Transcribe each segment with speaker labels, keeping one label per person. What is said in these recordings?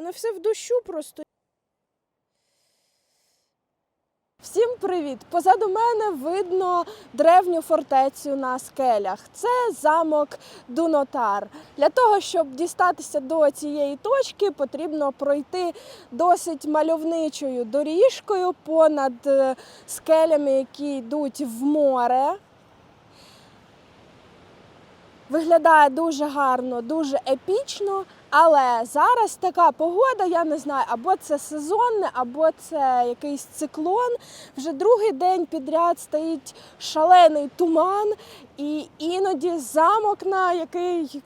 Speaker 1: Воно все в дощу просто. Всім привіт! Позаду мене видно древню фортецю на скелях. Це замок Дунотар. Для того, щоб дістатися до цієї точки, потрібно пройти досить мальовничою доріжкою понад е, скелями, які йдуть в море. Виглядає дуже гарно, дуже епічно. Але зараз така погода, я не знаю, або це сезонне, або це якийсь циклон. Вже другий день підряд стоїть шалений туман, і іноді замок, на який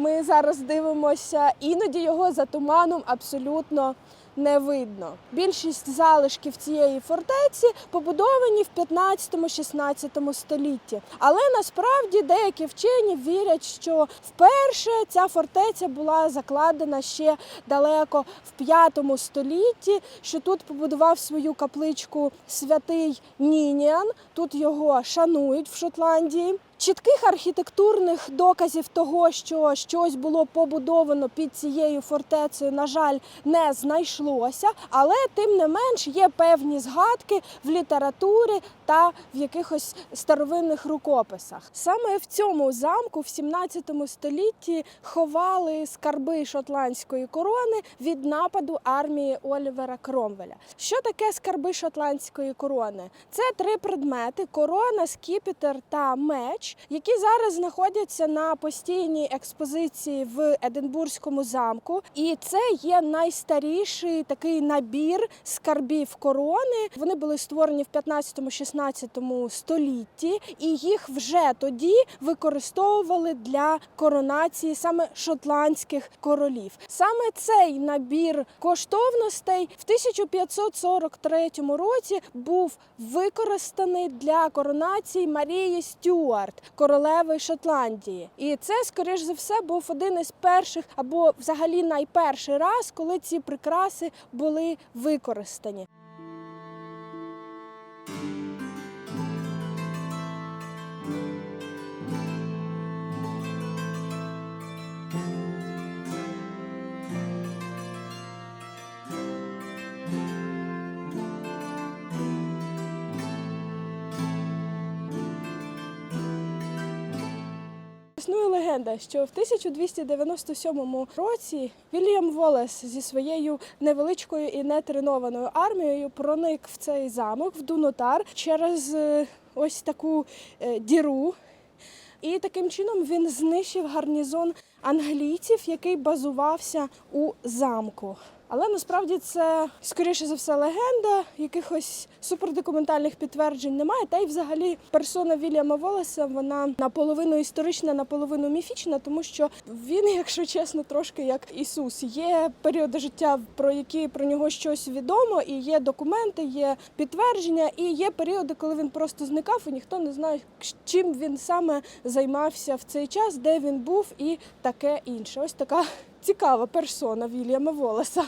Speaker 1: ми зараз дивимося, іноді його за туманом абсолютно не видно. Більшість залишків цієї фортеці побудовані в 15-16 столітті. Але насправді деякі вчені вірять, що вперше ця фортеця була закладена ще далеко в 5 столітті, що тут побудував свою капличку святий Нініан. Тут його шанують в Шотландії. Чітких архітектурних доказів того, що щось було побудовано під цією фортецею, на жаль, не знайшлося, але тим не менш є певні згадки в літературі та в якихось старовинних рукописах. Саме в цьому замку в 17 столітті ховали скарби шотландської корони від нападу армії Олівера Кромвеля. Що таке скарби шотландської корони? Це три предмети: корона, скіпетр та меч, які зараз знаходяться на постійній експозиції в Единбурзькому замку. І це є найстаріший такий набір скарбів корони. Вони були створені в 15-16 столітті, і їх вже тоді використовували для коронації саме шотландських королів. Саме цей набір коштовностей в 1543 році був використаний для коронації Марії Стюарт, королеви Шотландії. І це, скоріш за все, був один із перших або взагалі найперший раз, коли ці прикраси були використані. Легенда, що в 1297 році Вільям Волес зі своєю невеличкою і нетренованою армією проник в цей замок в Дунотар через е, ось таку е, діру. І таким чином він знищив гарнізон англійців, який базувався у замку. Але насправді це скоріше за все легенда, якихось супердокументальних підтверджень немає. Та й взагалі персона Вільяма Волеса вона наполовину історична, наполовину міфічна, тому що він, якщо чесно, трошки як Ісус. Є періоди життя, про які про нього щось відомо, і є документи, є підтвердження, і є періоди, коли він просто зникав, і ніхто не знає, чим він саме займався в цей час, де він був, і таке інше. Ось така цікава персона Вільяма Волеса.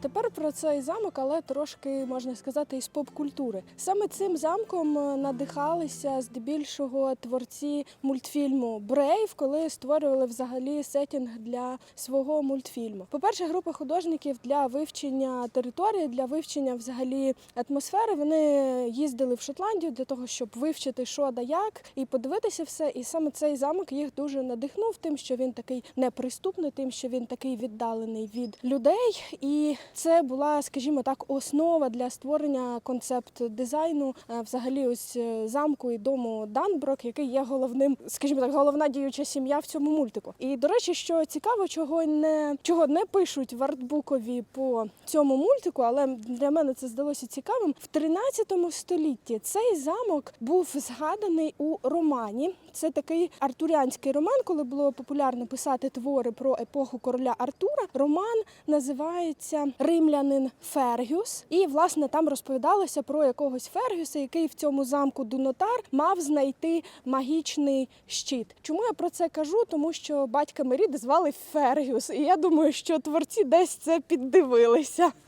Speaker 1: Тепер про цей замок, але трошки можна сказати із поп-культури. Саме цим замком е, надихалися здебільшого творці мультфільму Брейв, коли створювали взагалі сетінг для свого мультфільму. По-перше, група художників для вивчення території, для вивчення взагалі атмосфери. Вони їздили в Шотландію для того, щоб вивчити, що да як, і подивитися все. І саме цей замок їх дуже надихнув, тим, що він такий неприступний, тим, що він такий віддалений від людей. І це була, скажімо так, основа для створення концепт дизайну е, взагалі ось е, замку і дому Данброк, який є головним, скажімо так, головна діюча сім'я в цьому мультику. І до речі, що цікаво, чого не чого не пишуть в артбукові по цьому мультику, але для мене це здалося цікавим. В 13 столітті цей замок був згаданий у романі. Це такий артуріанський роман, коли було популярно писати твори про епоху короля Артура. Роман називається римлянин Фергюс, і власне там розповідалося про якогось Фергюса, який в цьому замку Дунотар мав знайти магічний щит. Чому я про це кажу? Тому що батька Меріди звали Фергюс, і я думаю, що творці десь це піддивилися.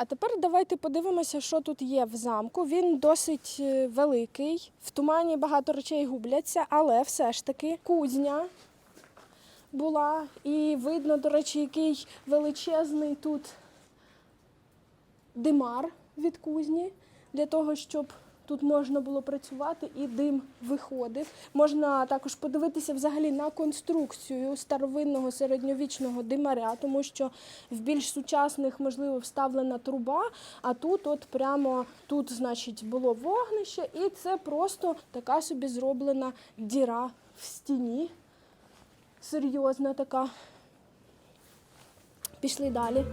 Speaker 1: А тепер давайте подивимося, що тут є в замку. Він досить е, великий. В тумані багато речей губляться, але все ж таки кузня була. І видно, до речі, який величезний тут димар від кузні для того, щоб тут можна було працювати і дим виходив. Можна також подивитися взагалі на конструкцію старовинного середньовічного димаря, тому що в більш сучасних, можливо, вставлена труба, а тут, от прямо тут, значить, було вогнище, і це просто така собі зроблена діра в стіні. Серйозна така. Пішли далі.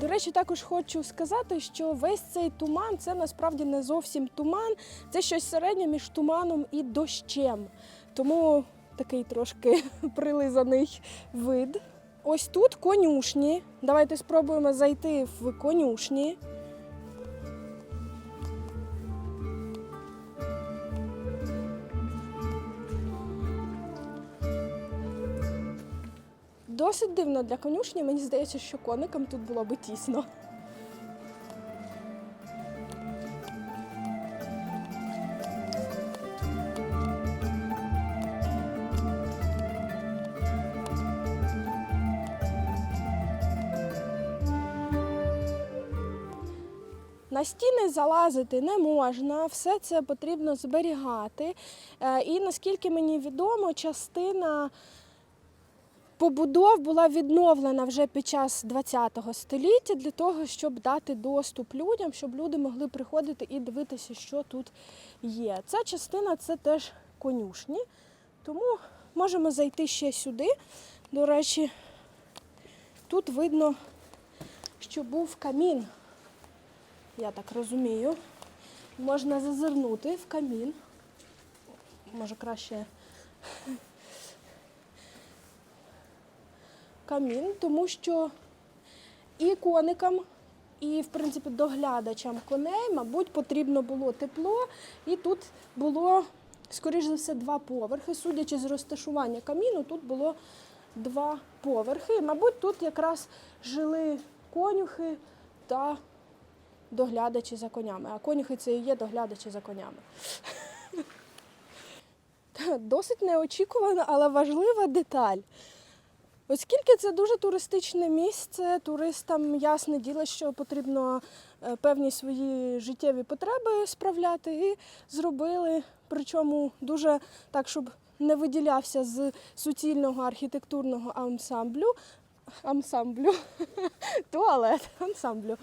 Speaker 1: До речі, також хочу сказати, що весь цей туман це насправді не зовсім туман, це щось середнє між туманом і дощем. Тому такий трошки прилизаний вид. Ось тут конюшні. Давайте спробуємо зайти в конюшні. Досить дивно для конюшні. Мені здається, що коникам тут було би тісно. На стіни залазити не можна, все це потрібно зберігати. Е, І наскільки мені відомо, частина побудов була відновлена вже під час ХХ століття для того, щоб дати доступ людям, щоб люди могли приходити і дивитися, що тут є. Ця частина це теж конюшні, тому можемо зайти ще сюди. До речі, тут видно, що був камін. Я так розумію. Можна зазирнути в камін. Може краще камін, тому що і коникам, і, в принципі, доглядачам коней, мабуть, потрібно було тепло. І тут було, скоріш за все, два поверхи. Судячи з розташування каміну, тут було два поверхи. Мабуть, тут якраз жили конюхи та доглядачі за конями. А конюхи це і є доглядачі за конями. Досить неочікувана, але важлива деталь. Оскільки це дуже туристичне місце, туристам ясне діло, що потрібно е, певні свої життєві потреби справляти, і зробили, причому дуже так, щоб не виділявся з суцільного архітектурного ансамблю. Ансамблю, туалет, ансамблю,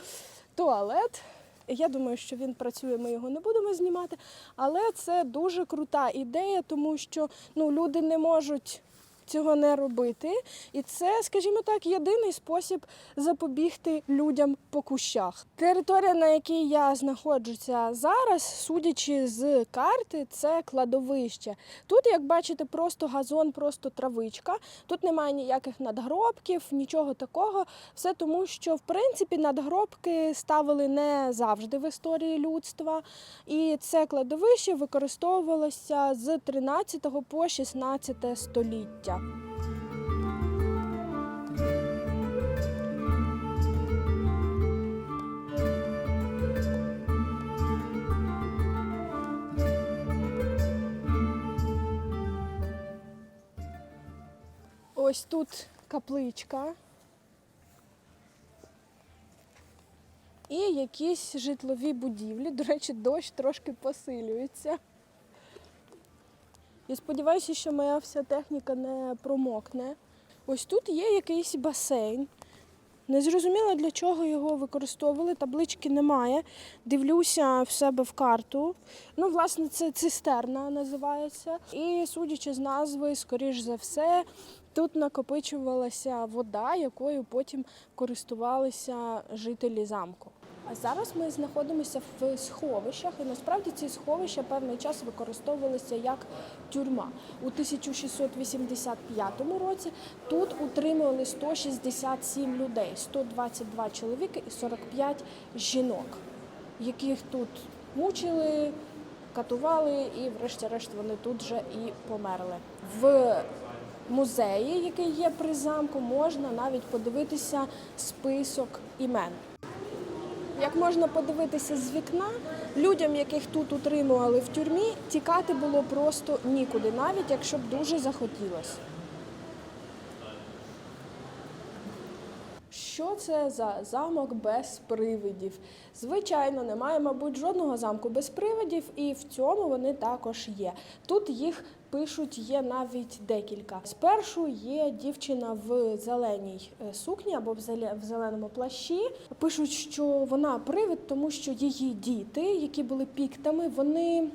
Speaker 1: туалет. Я думаю, що він працює, ми його не будемо знімати. Але це дуже крута ідея, тому що ну, люди не можуть цього не робити. І це, скажімо так, єдиний спосіб запобігти людям по кущах. Територія, на якій я знаходжуся зараз, судячи з карти, це кладовище. Тут, як бачите, просто газон, просто травичка. Тут немає ніяких надгробків, нічого такого. Все тому, що в принципі надгробки ставили не завжди в історії людства. І це кладовище використовувалося з 13 по 16 століття. Ось тут капличка. І якісь житлові будівлі. До речі, дощ трошки посилюється. Я сподіваюся, що моя вся техніка не промокне. Ось тут є якийсь басейн. Не зрозуміло, для чого його використовували, таблички немає. Дивлюся в себе в карту. Ну, власне, це цистерна називається. І судячи з назви, скоріш за все, тут накопичувалася вода, якою потім користувалися жителі замку. А зараз ми знаходимося в сховищах, і насправді ці сховища певний час використовувалися як тюрма. У 1685 році тут утримували 167 людей, 122 чоловіки і 45 жінок, яких тут мучили, катували, і, врешті-решт, вони тут же і померли. В музеї, який є при замку, можна навіть подивитися список імен. Як можна подивитися з вікна, людям, яких тут утримували в тюрмі, тікати було просто нікуди, навіть якщо б дуже захотілося. Що це за замок без привидів? Звичайно, немає, мабуть, жодного замку без привидів, і в цьому вони також є. Тут їх пишуть є навіть декілька. Спершу є дівчина в зеленій е, сукні або в зеленому плащі. Пишуть, що вона привид, тому що її діти, які були піктами, вони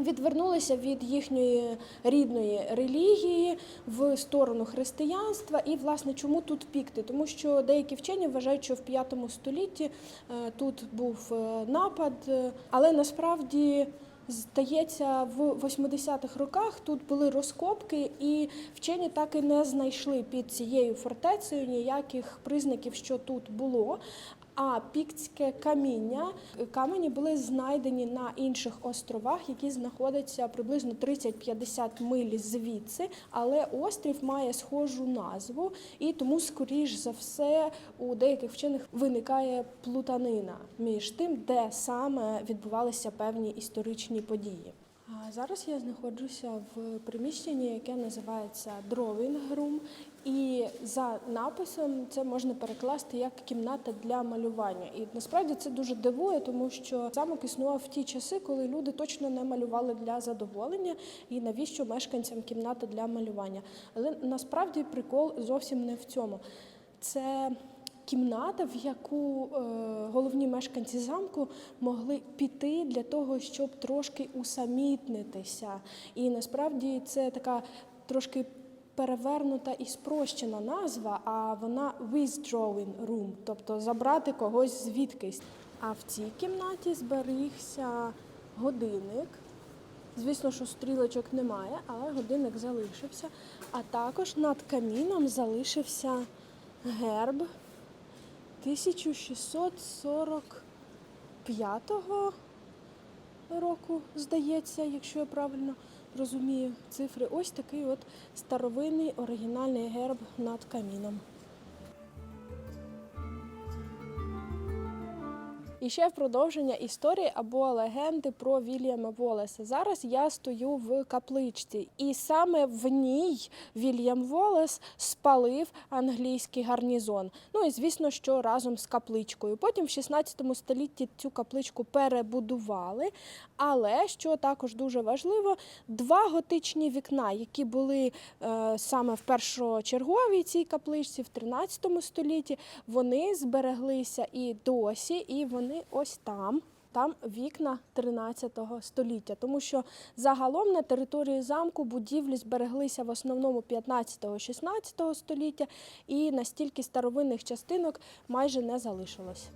Speaker 1: відвернулися від їхньої рідної релігії в сторону християнства. І, власне, чому тут пікти? Тому що деякі вчені вважають, що в 5 столітті е, тут був е, напад, але насправді. Здається, в 80-х роках тут були розкопки, і вчені так і не знайшли під цією фортецею ніяких признаків, що тут було. А піктське каміння камені були знайдені на інших островах, які знаходяться приблизно 30-50 миль звідси. Але острів має схожу назву, і тому, скоріш за все, у деяких вчених виникає плутанина між тим, де саме відбувалися певні історичні події. Зараз я знаходжуся в приміщенні, яке називається Drawing Room. І за написом це можна перекласти як кімната для малювання. І насправді це дуже дивує, тому що замок існував в ті часи, коли люди точно не малювали для задоволення. І навіщо мешканцям кімната для малювання? Але насправді прикол зовсім не в цьому. Це кімната, в яку е, головні мешканці замку могли піти для того, щоб трошки усамітнитися. І насправді це така трошки перевернута і спрощена назва, а вона withdrawing room, тобто забрати когось звідкись. А в цій кімнаті зберігся годинник. Звісно, що стрілочок немає, але годинник залишився. А також над каміном залишився герб 1645 року, здається, якщо я правильно розумію цифри. Ось такий от старовинний оригінальний герб над каміном. І ще в продовження історії або легенди про Вільяма Волеса. Зараз я стою в капличці, і саме в ній Вільям Волес спалив англійський гарнізон. Ну і звісно, що разом з капличкою. Потім в 16 столітті цю капличку перебудували. Але що також дуже важливо, два готичні вікна, які були е, саме в першочерговій цій капличці в 13 столітті, вони збереглися і досі, і вони ось там. Там вікна 13 століття, тому що загалом на території замку будівлі збереглися в основному 15-16 століття, і настільки старовинних частинок майже не залишилось.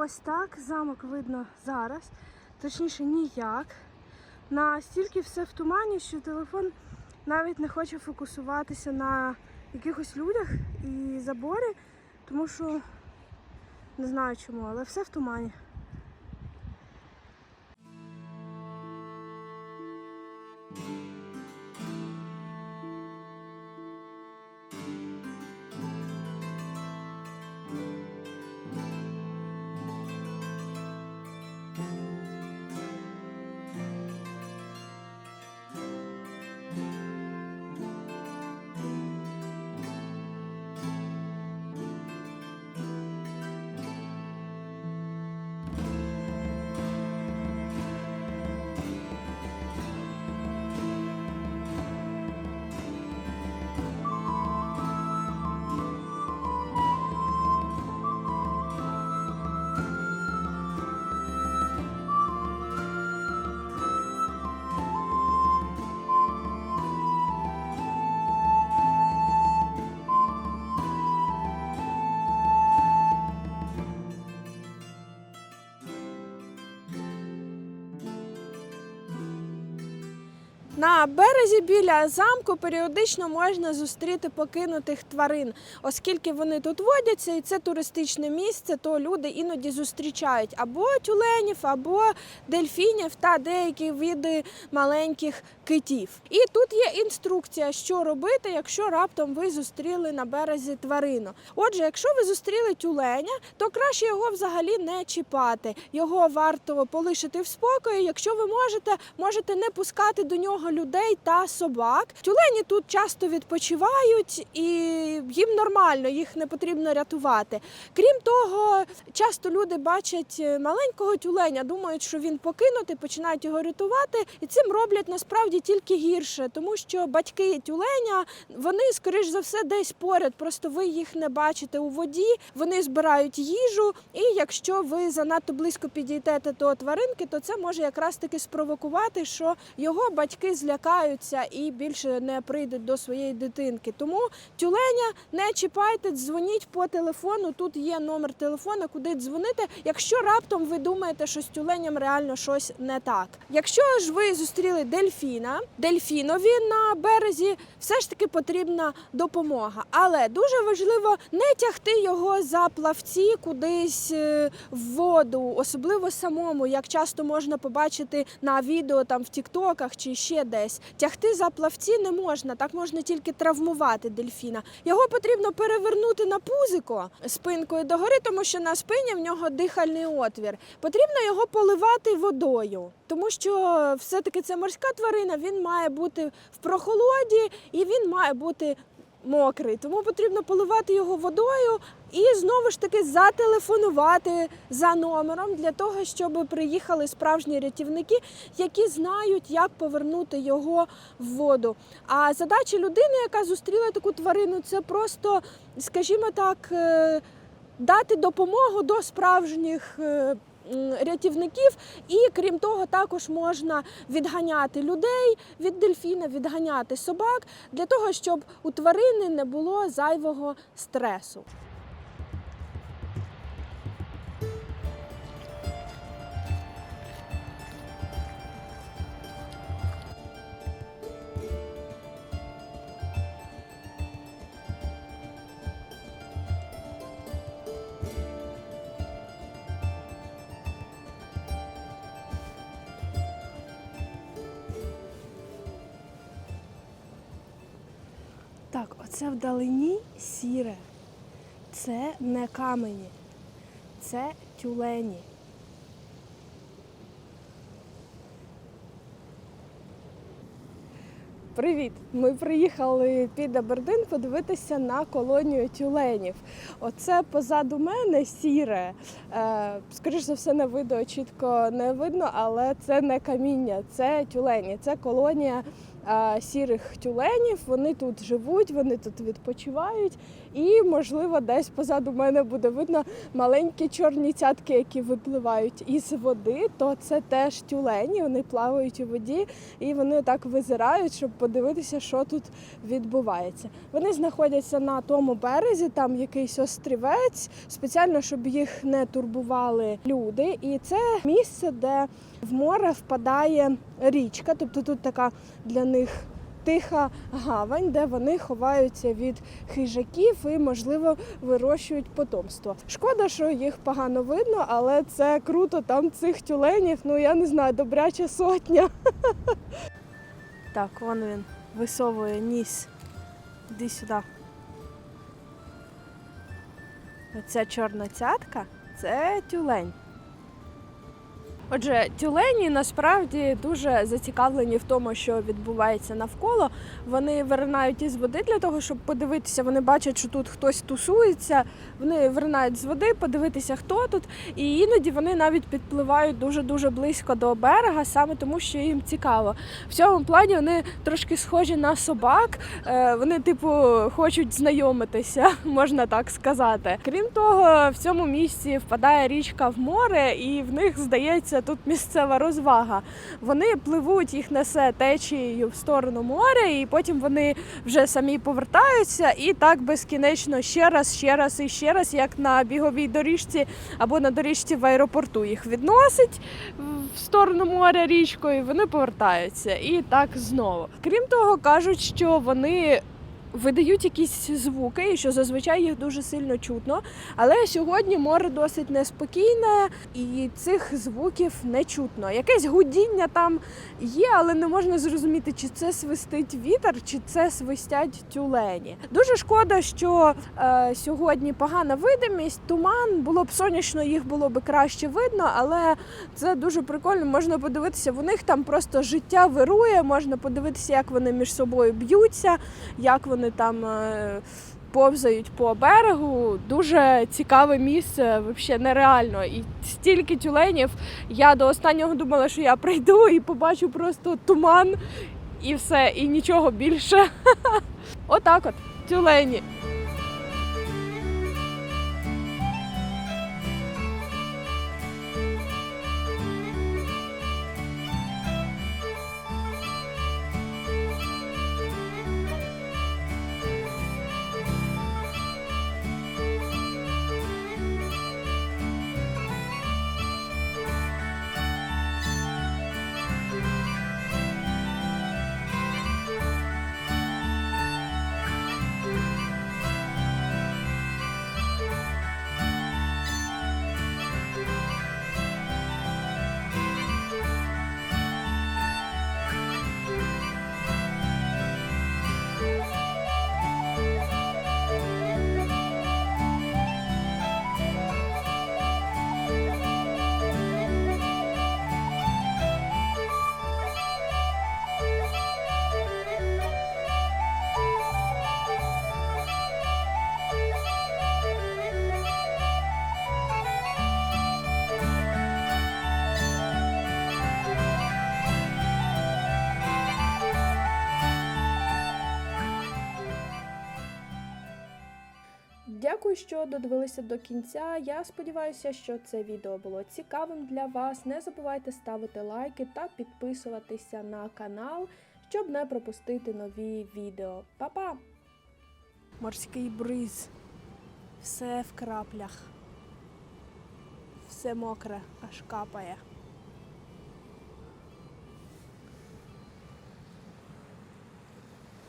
Speaker 1: Ось так. Замок видно зараз. Точніше, ніяк. Настільки все в тумані, що телефон навіть не хоче фокусуватися на якихось людях і заборі, тому що не знаю чому, але все в тумані. На березі біля замку періодично можна зустріти покинутих тварин, оскільки вони тут водяться, і це туристичне місце, то люди іноді зустрічають або тюленів, або дельфінів та деякі види маленьких китів. І тут є інструкція, що робити, якщо раптом ви зустріли на березі тварину. Отже, якщо ви зустріли тюленя, то краще його взагалі не чіпати. Його варто полишити в спокої. Якщо ви можете, можете не пускати до нього людей та собак. Тюлені тут часто відпочивають і їм нормально, їх не потрібно рятувати. Крім того, часто люди бачать е, маленького тюленя, думають, що він покинутий, починають його рятувати, і цим роблять насправді тільки гірше, тому що батьки тюленя вони, скоріш за все, десь поряд, просто ви їх не бачите у воді. Вони збирають їжу, і якщо ви занадто близько підійдете до тваринки, то це може якраз таки спровокувати, що його батьки злякаються і більше не прийдуть до своєї дитинки. Тому тюленя не чіпайте, дзвоніть по телефону. Тут є номер телефона, куди дзвонити. Якщо раптом ви думаєте, що з тюленям реально щось не так. Якщо ж ви зустріли дельфіна, дельфінові на березі, все ж таки потрібна допомога. Але дуже важливо не тягти його за плавці кудись е, в воду, особливо самому, як часто можна побачити на відео там в тіктоках чи ще десь. Тягти за плавці не можна, так можна тільки травмувати дельфіна. Його потрібно перевернути на пузико спинкою догори, тому що на спині в нього дихальний отвір. Потрібно його поливати водою, тому що все-таки це морська тварина, він має бути в прохолоді і він має бути мокрий. Тому потрібно поливати його водою і знову ж таки зателефонувати за номером для того, щоб приїхали справжні рятівники, які знають, як повернути його в воду. А задача людини, яка зустріла таку тварину, це просто, скажімо так, е, дати допомогу до справжніх. Рятівників, і крім того, також можна відганяти людей від дельфіна, відганяти собак для того, щоб у тварини не було зайвого стресу. Оце вдалині сіре. Це не камені, це тюлені. Привіт! Ми приїхали під Абердин подивитися на колонію тюленів. Оце позаду мене сіре. Е, скоріш за все, на відео чітко не видно, але це не каміння, це тюлені. Це колонія сірих тюленів. Вони тут живуть, вони тут відпочивають. І, можливо, десь позаду мене буде видно маленькі чорні цятки, які випливають із води. То це теж тюлені. Вони плавають у воді і вони так визирають, щоб подивитися, що тут відбувається. Вони знаходяться на тому березі, там якийсь острівець, спеціально, щоб їх не турбували люди. І це місце, де в море впадає річка, тобто тут така для них. Тиха гавань, де вони ховаються від хижаків і, можливо, вирощують потомство. Шкода, що їх погано видно, але це круто. Там цих тюленів, ну я не знаю, добряча сотня. Так, вон він висовує ніс. Іди сюди. Оця чорна цятка це тюлень. Отже, тюлені насправді дуже зацікавлені в тому, що відбувається навколо. Вони виринають із води для того, щоб подивитися. Вони бачать, що тут хтось тусується. Вони виринають з води, подивитися, хто тут. І іноді вони навіть підпливають дуже дуже близько до берега, саме тому, що їм цікаво. В цьому плані вони трошки схожі на собак. Е, Вони, типу, хочуть знайомитися, можна так сказати. Крім того, в цьому місці впадає річка в море, і в них здається тут місцева розвага. Вони пливуть, їх несе течією в сторону моря, і потім вони вже самі повертаються, і так безкінечно ще раз, ще раз і ще раз, як на біговій доріжці або на доріжці в аеропорту їх відносить в сторону моря річкою, і вони повертаються. І так знову. Крім того, кажуть, що вони. Видають якісь звуки, і що зазвичай їх дуже сильно чутно. Але сьогодні море досить неспокійне, і цих звуків не чутно. Якесь гудіння там є, але не можна зрозуміти, чи це свистить вітер, чи це свистять тюлені. Дуже шкода, що е, сьогодні погана видимість, туман. Було б сонячно, їх було б краще видно, але це дуже прикольно. Можна подивитися, в них там просто життя вирує. Можна подивитися, як вони між собою б'ються, як вони там. Е, Повзають по берегу, дуже цікаве місце, взагалі нереально. І стільки тюленів. Я до останнього думала, що я прийду і побачу просто туман і все, і нічого більше. Отак от, тюлені. Дякую, що додивилися до кінця. Я сподіваюся, що це відео було цікавим для вас. Не забувайте ставити лайки та підписуватися на канал, щоб не пропустити нові відео. Па-па! Морський бриз. Все в краплях. Все мокре, аж капає.